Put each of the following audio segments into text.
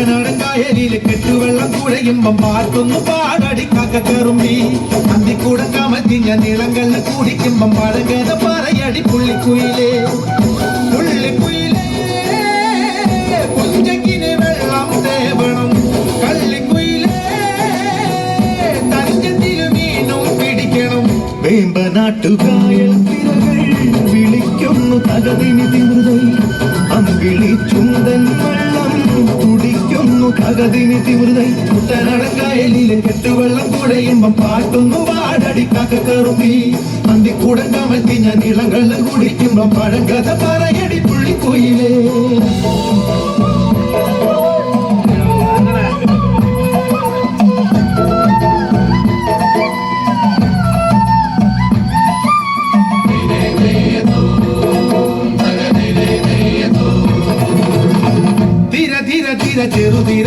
കുട്ടനാടൻ കായലിൽ കെട്ടുവെള്ളം കുഴയുമ്പം പാർക്കുന്നു പാടടി കക്കറുമ്പി. അന്തിക്കൂടെ കമത്തിഞ്ഞ നീളങ്കല്ല് കുടിക്കുമ്പം പഴകത പറയടി പുള്ളിക്കുയിലേ. പുള്ളിക്കുയിലേ വെള്ളം തേവണം. വിളിക്കുന്നു തകതിനി കുടിക്കുന്നു തകതിനി തിമൃതൈ കുട്ടനടക്കായലിലെ കെട്ടുവെള്ളം കുടയുമ്പം പാട്ടൊന്നു പാടടി കക്കറുമ്പി അന്തിക്കൂടം കമത്തി ഞാൻ ഇളങ്കള്ളം കുടിക്കുമ്പം പഴങ്കഥ പറയടി പുള്ളിക്കുയിലേ തിര തിര തിര ചെറുതിര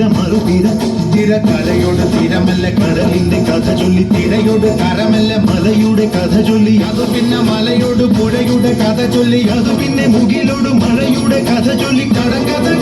തിര മറുതിര തിര കരയോട് തിരമല്ല കടലിന്റെ കഥ ചൊല്ലി തിരയോട് കരമല്ല മലയുടെ കഥ ചൊല്ലി അത് പിന്നെ മലയോട് പുഴയുടെ കഥ ചൊല്ലി അത് പിന്നെ മുകിലോട് മഴയുടെ കഥ ചൊല്ലി കടക്കഥകൾ